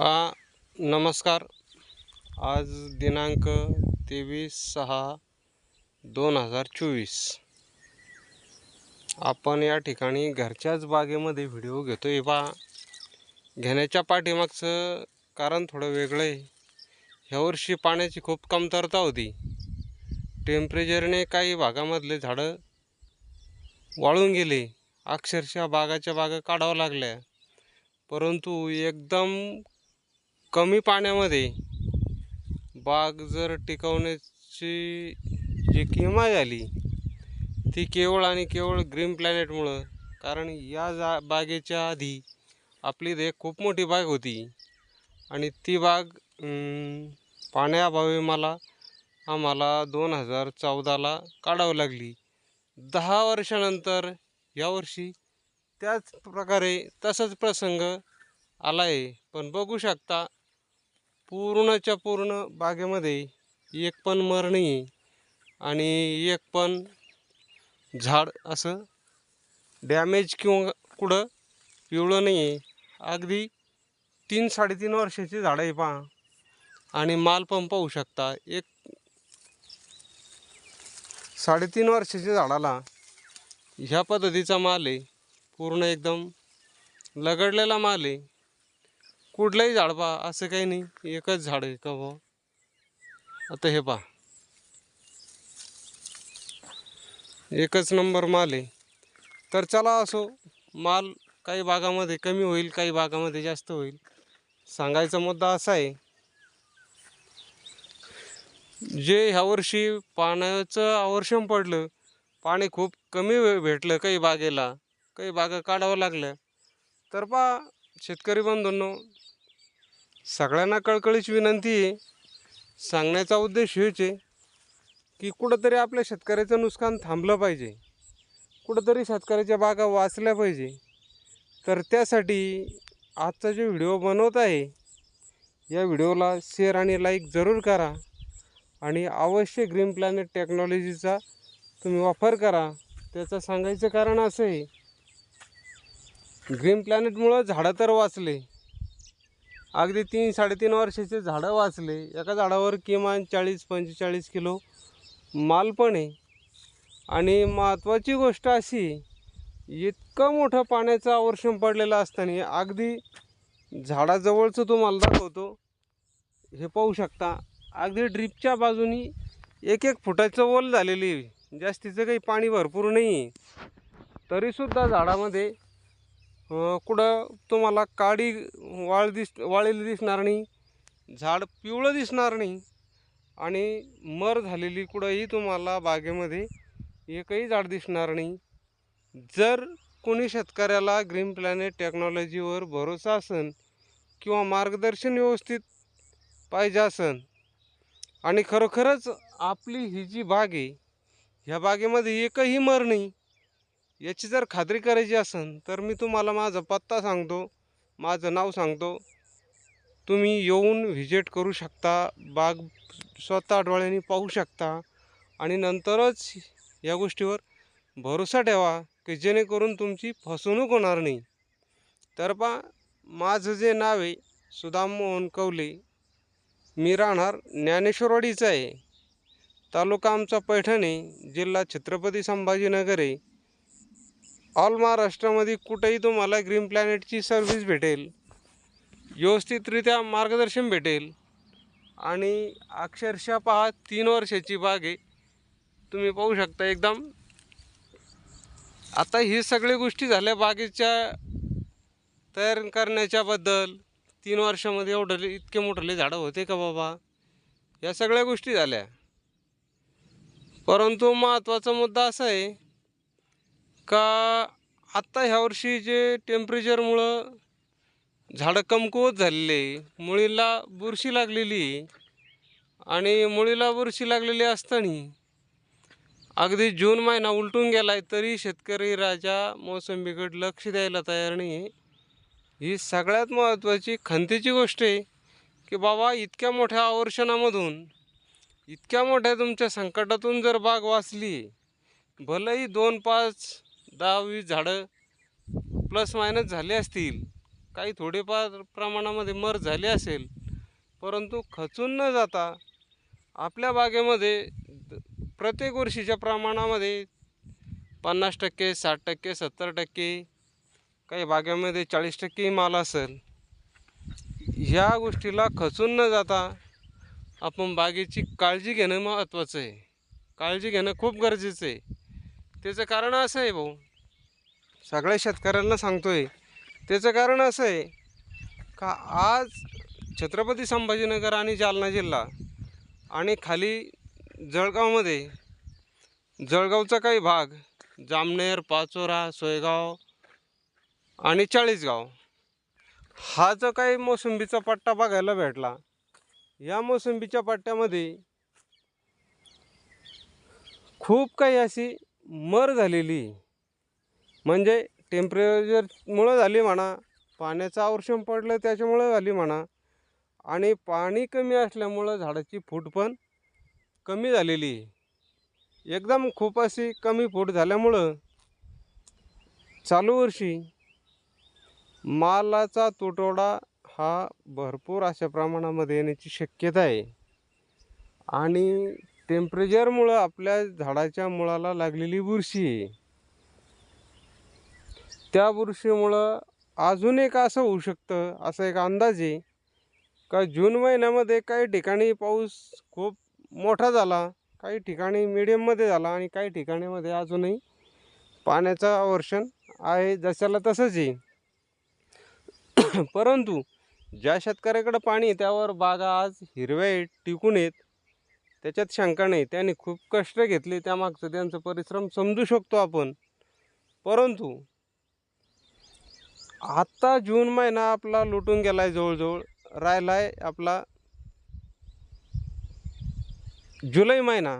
आ, नमस्कार. आज दिनांक तेवीस सहा दोन हजार चोवीस. आपण या ठिकाणी घरच्याच बागेमध्ये व्हिडिओ घेतो आहे बा. घेण्याच्या पाठीमागचं कारण थोडं वेगळं आहे. ह्या वर्षी पाण्याची खूप कमतरता होती. टेम्परेचरने काही भागामधले झाडं वाळून गेले. अक्षरशः बागाच्या बागा काढावं लागल्या. परंतु एकदम कमी पाण्यामध्ये बाग जर टिकवण्याची जी किमा झाली ती केवळ आणि केवळ ग्रीन प्लॅनेटमुळं. कारण या जा बागेच्या आधी आपली देख खूप मोठी बाग होती. आणि ती बाग पाण्याअभावी मला आम्हाला दोन हजार चौदाला काढावं लागली. दहा वर्षानंतर यावर्षी त्याच प्रकारे तसाच प्रसंग आला आहे पण बघू शकता पूर्णच्या पूर्ण बागेमध्ये एक पण मर नाही आहे आणि एक पण झाड असं डॅमेज किंवा कुठं पिवळं नाही आहे अगदी तीन साडेतीन वर्षाची झाडं आहे पहा. आणि माल पण पाहू शकता. एक साडेतीन वर्षाच्या झाडाला ह्या पद्धतीचा माल आहे. पूर्ण एकदम लगडलेला माल आहे. कुठलंही झाड पहा असं काही नाही. एकच झाड आहे का बुवा? आता हे पहा. एकच नंबर माल आहे. तर चला असो माल काही भागामध्ये कमी होईल काही भागामध्ये जास्त होईल. सांगायचा मुद्दा असा आहे जे ह्या वर्षी पाण्याचं आवर्षण पडलं पाणी खूप कमी भेटलं काही बागेला काही बागा काढावं लागल्या. तर पा शेतकरी बंधूंनो सगळ्यांना कळकळीची विनंती आहे. सांगण्याचा उद्देश हेच आहे की कुठंतरी आपल्या शेतकऱ्याचं नुकसान थांबलं पाहिजे. कुठंतरी शेतकऱ्याच्या बागा वाचल्या पाहिजे. तर त्यासाठी आजचा जो व्हिडिओ बनवत आहे या व्हिडिओला शेअर आणि लाईक जरूर करा आणि अवश्य ग्रीन प्लॅनेट टेक्नॉलॉजीचा तुम्ही वापर करा. त्याचं सांगायचं कारण असं आहे ग्रीन प्लॅनेटमुळं झाडं तर वाचले अगदी तीन साडेतीन वर्षाचे झाडं वाचले. एका झाडावर किमान चाळीस पंचेचाळीस किलो माल पण आहे. आणि महत्त्वाची गोष्ट अशी इतकं मोठं पाण्याचं आवर्षण पडलेलं असताना अगदी झाडाजवळचं तुम्हाला दाखवतो. हे पाहू शकता अगदी ड्रीपच्या बाजूनी एक एक फुटाचं ओल झालेली आहे. जास्तीचं काही पाणी भरपूर नाही आहे. तरीसुद्धा झाडामध्ये कुठं तुम्हाला काडी वाळ दिस वाळलेली दिसणार नाही झाड पिवळं दिसणार नाही आणि मर झालेली कुठंही तुम्हाला बागेमध्ये एकही झाड दिसणार नाही. जर कोणी शेतकऱ्याला ग्रीन प्लॅनेट टेक्नॉलॉजीवर भरोसा असन किंवा मार्गदर्शन व्यवस्थित पाहिजे असन आणि खरोखरच आपली ही जी बाग आहे ह्या बागेमध्ये एकही मर नाही याची जर खात्री करायची असेल तर मी तुम्हाला माझा पत्ता सांगतो माझं नाव सांगतो. तुम्ही येऊन व्हिजिट करू शकता बाग स्वतः डोळ्यांनी पाहू शकता आणि नंतरच या गोष्टीवर भरोसा ठेवा की जेणेकरून तुमची फसवणूक होणार नाही. तर पा माझं जे नाव आहे सुदाम मोहन कवले मी राहणार ज्ञानेश्वरवाडीचं आहे. तालुका आमचा पैठण आहे जिल्हा छत्रपती संभाजीनगर आहे. ऑल महाराष्ट्रामध्ये कुठेही तुम्हाला ग्रीन प्लॅनेटची सर्व्हिस भेटेल. व्यवस्थितरित्या मार्गदर्शन भेटेल. आणि अक्षरशः पहा तीन वर्षाची बाग आहे. तुम्ही पाहू शकता एकदम. आता ही सगळ्या गोष्टी झाल्या बागेच्या तयार करण्याच्याबद्दल तीन वर्षामध्ये एवढले इतके मोठले झाडं होते का बाबा? या सगळ्या गोष्टी झाल्या. परंतु महत्त्वाचा मुद्दा असा आहे का आत्ता ह्यावर्षी जे टेम्परेचरमुळं झाडं कमकुवत झालेले आहे. मुळीला बुरशी लागलेली आहे. आणि मुळीला बुरशी लागलेली असताना अगदी जून महिना उलटून गेला आहे तरी शेतकरी राजा मोसंबीकडे लक्ष द्यायला तयार नाही ही सगळ्यात महत्त्वाची खंतीची गोष्ट आहे की बाबा इतक्या मोठ्या आवर्षणामधून इतक्या मोठ्या तुमच्या संकटातून जर बाग वाचली भलंही दोन पाच दहा वीस झाडं प्लस मायनस झाले असतील काही थोडेफार प्रमाणामध्ये मर झाली असेल परंतु खचून न जाता आपल्या बागेमध्ये द- प्रत्येक वर्षीच्या प्रमाणामध्ये पन्नास टक्के साठ टक्के सत्तर टक्के काही बागेमध्ये चाळीस टक्केही माल असेल. ह्या गोष्टीला खचून न जाता आपण बागेची काळजी घेणं महत्त्वाचं आहे. काळजी घेणं खूप गरजेचं आहे. त्याचं कारण असं आहे भाऊ सगळ्या शेतकऱ्यांना सांगतोय त्याचं कारण असं आहे का आज छत्रपती संभाजीनगर आणि जालना जिल्हा आणि खाली जळगावमध्ये जळगावचा काही भाग जामनेर पाचोरा सोयगाव आणि चाळीसगाव हा जो काही मोसंबीचा पट्टा बघायला भेटला या मोसंबीच्या पट्ट्यामध्ये खूप काही अशी मर झालेली आहे. म्हणजे टेम्परेचरमुळं झाली म्हणा पाण्याचं आवर्षण पडलं त्याच्यामुळं झाली म्हणा. आणि पाणी कमी असल्यामुळं झाडाची फूट पण कमी झालेली आहे. एकदम खूप अशी कमी फूट झाल्यामुळं चालू वर्षी मालाचा तुटवडा हा भरपूर अशा प्रमाणामध्ये येण्याची शक्यता आहे. आणि टेम्परेचरमुळं आपल्या झाडाच्या मुळाला लागलेली बुरशी आहे. त्या बुरशीमुळं अजून एक असं होऊ शकतं असा एक अंदाज आहे. का जून महिन्यामध्ये काही ठिकाणी पाऊस खूप मोठा झाला काही ठिकाणी मिडियममध्ये झाला आणि काही ठिकाणीमध्ये अजूनही पाण्याचं आवर्षण आहे जशाला तसंच आहे. परंतु ज्या शेतकऱ्याकडं पाणी आहे त्यावर बागा आज हिरव्या आहेत टिकून येत त्याच्यात शंका नाही. त्यांनी खूप कष्ट घेतले त्यामागचं त्यांचं परिश्रम समजू शकतो आपण. परंतु आत्ता जून महिना आपला लुटून गेला आहे जवळजवळ. राहिला आहे आपला जुलै महिना.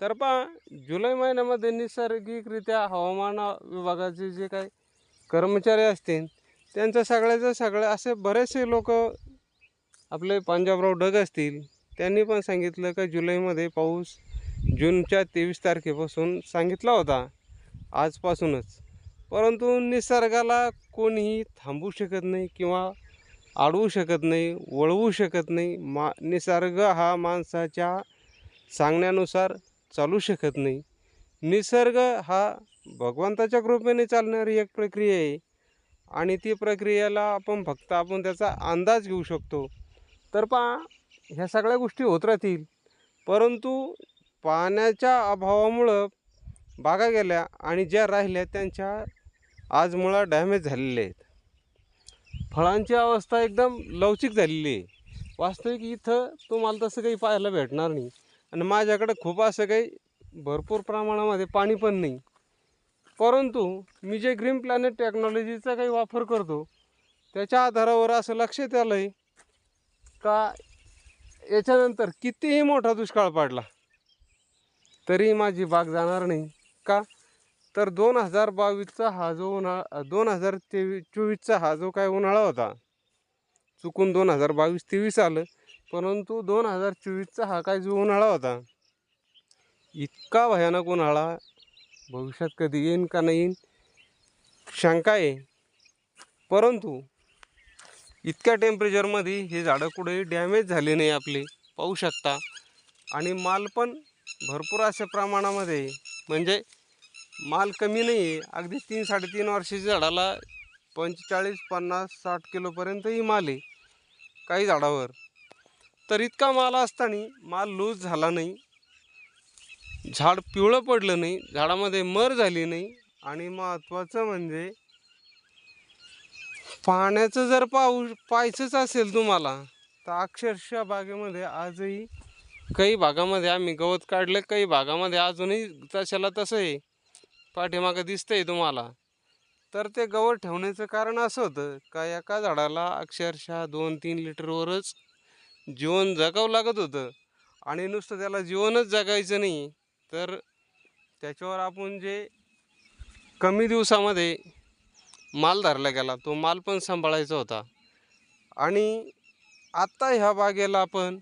तर पहा जुलै महिन्यामध्ये नैसर्गिकरित्या हवामान विभागाचे जे काही कर्मचारी असतील त्यांचं सगळ्याचं सगळं असे बरेचसे लोक आपले पंजाबराव डग असतील त्यांनी पण सांगितलं का जुलैमध्ये पाऊस जूनच्या तेवीस तारखेपासून सांगितला होता आजपासूनच. परंतु निसर्गाला कोणीही थांबू शकत नाही किंवा अडवू शकत नाही वळवू शकत नाही. मा निसर्ग हा माणसाच्या सांगण्यानुसार चालू शकत नाही. निसर्ग हा भगवंताच्या कृपेने चालणारी एक प्रक्रिया आहे आणि ती प्रक्रियेला आपण फक्त आपण त्याचा अंदाज घेऊ शकतो. तर पा ह्या सगळ्या गोष्टी होत राहतील. परंतु पाण्याच्या अभावामुळं बागा गेल्या आणि ज्या राहिल्या त्यांच्या आज मुळा डॅमेज झालेले आहेत. फळांची अवस्था एकदम लवचिक झालेली आहे. वास्तविक इथं तुम्हाला तसं काही पाहायला भेटणार नाही. आणि माझ्याकडं खूप असं काही भरपूर प्रमाणामध्ये पाणी पण नाही. परंतु मी जे ग्रीन प्लॅनेट टेक्नॉलॉजीचा काही वापर करतो त्याच्या आधारावर असं लक्षात आलं आहे का याच्यानंतर कितीही मोठा दुष्काळ पडला तरी माझी बाग जाणार नाही. का? तर दोन हजार बावीसचा हा जो उन्हाळा दोन हजार तेवीस चोवीसचा हा जो काय उन्हाळा होता चुकून दोन हजार बावीस तेवीस आलं. परंतु दोन हजार चोवीसचा हा काय जो उन्हाळा होता इतका भयानक उन्हाळा भविष्यात कधी येईन का नाही येईन शंका आहे. परंतु इतक्या टेम्परेचरमध्ये हे झाडं कुठेही डॅमेज झाले नाही आपले पाहू शकता. आणि माल पण भरपूर अशा प्रमाणामध्ये म्हणजे माल कमी नाही आहे अगदी तीन साडेतीन वर्षाच्या झाडाला पंचेचाळीस पन्नास साठ किलोपर्यंतही माल आहे. काही झाडावर. तर इतका माल असताना माल लूज झाला नाही. झाड पिवळं पडलं नाही. झाडामध्ये मर झाली नाही. आणि महत्त्वाचं म्हणजे पाण्याचं जर पाऊ पाहायचंच असेल तुम्हाला तर अक्षरशः बागेमध्ये आजही काही भागामध्ये आम्ही गवत काढलं काही भागामध्ये अजूनही तशाला तसं आहे. पाठीमागं दिसतंय तुम्हाला. तर ते गवत ठेवण्याचं कारण असं होतं का एका झाडाला अक्षरशः दोन तीन लिटरवरच जीवन जगावं लागत होतं आणि नुसतं त्याला जीवनच जगायचं नाही. तर त्याच्यावर आपण जे कमी दिवसामध्ये माल धरला गेला तो माल पण सांभाळायचा होता. आणि आत्ता ह्या बागेला आपण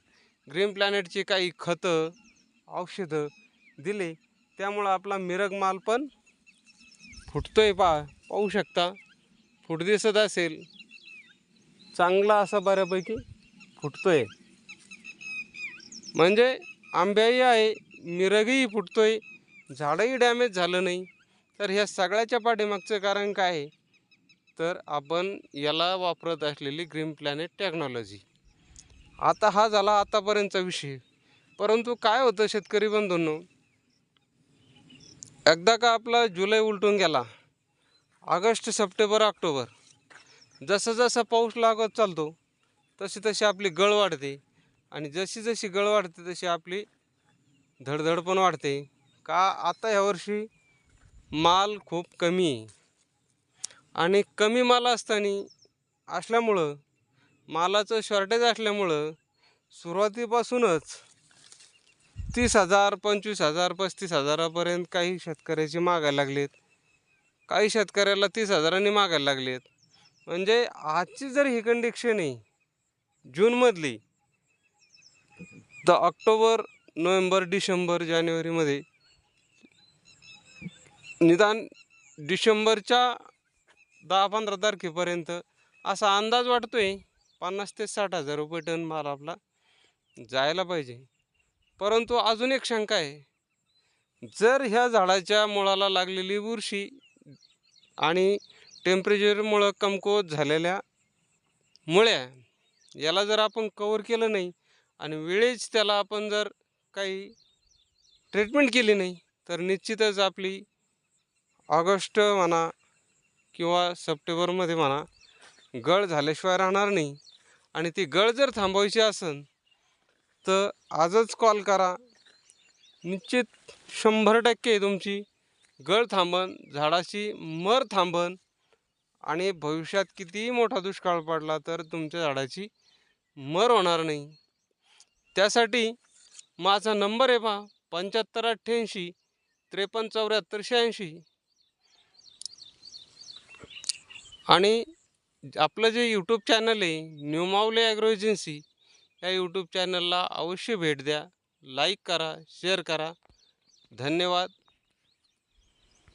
ग्रीन प्लॅनेटची काही खतं औषधं दिले त्यामुळं आपला मिरग माल पण फुटतोय पा पाहू शकता. फुट दिसत असेल. चांगला असा बऱ्यापैकी फुटतोय. म्हणजे आंब्याही आहे मिरगही फुटतोय. झाडंही डॅमेज झालं नाही. तर ह्या सगळ्याच्या पाठीमागचं कारण काय आहे? तर आपण याला वापरत असलेली ग्रीन प्लॅनेट टेक्नॉलॉजी. आता हा झाला आतापर्यंतचा विषय. परंतु काय होतं शेतकरी बंधूंनो? एकदा का आपला जुलै उलटून गेला? August September October. जसं जसं पाऊस लागत चालतो तशी तशी आपली गळ वाढते आणि जशी जशी गळ वाढते तशी आपली धडधड पण वाढते. का आता ह्यावर्षी माल खूप कमी आहे. आणि कमी माल असताना असल्यामुळं मालाचं शॉर्टेज असल्यामुळं सुरुवातीपासूनच तीस हजार पंचवीस हजार पस्तीस हजारापर्यंत काही शेतकऱ्याचे मागायला लागलेत. काही शेतकऱ्याला तीस हजारांनी मागायला लागलेत. म्हणजे आजची जर ही कंडिक्शन आहे जूनमधली तर ऑक्टोबर नोव्हेंबर डिसेंबर जानेवारीमध्ये निदान डिसेंबरच्या दहा पंधरा तारखेपर्यंत असा अंदाज वाटतोय पन्नास ते साठ हजार रुपये टन माल आपला जायला पाहिजे. परंतु अजून एक शंका आहे. जर ह्या झाडाच्या मुळाला लागलेली बुरशी आणि टेम्परेचरमुळं कमकुवत झालेल्या मुळ्या याला जर आपण कवर केलं नाही आणि वेळेच त्याला आपण जर काही ट्रीटमेंट केली नाही तर निश्चितच आपली ऑगस्ट म्हणा किंवा सप्टेंबरमध्ये म्हणा गळ झाल्याशिवाय राहणार नाही. आणि ती गळ जर थांबवायची असेल तर आजच कॉल करा. निश्चित शंभर टक्के तुमची गळ थांबन झाडाची मर थांबन आणि भविष्यात कितीही मोठा दुष्काळ पडला तर तुमच्या झाडाची मर होणार नाही. त्यासाठी माझा नंबर आहे पहा पंच्याहत्तर अठ्ठ्याऐंशी त्रेपन्न चौऱ्याहत्तर शहाऐंशी. आणि आपलं जे यूट्यूब चॅनल आहे न्यू ॲग्रो एजन्सी या यूट्यूब चॅनलला अवश्य भेट द्या. लाईक करा शेअर करा. धन्यवाद.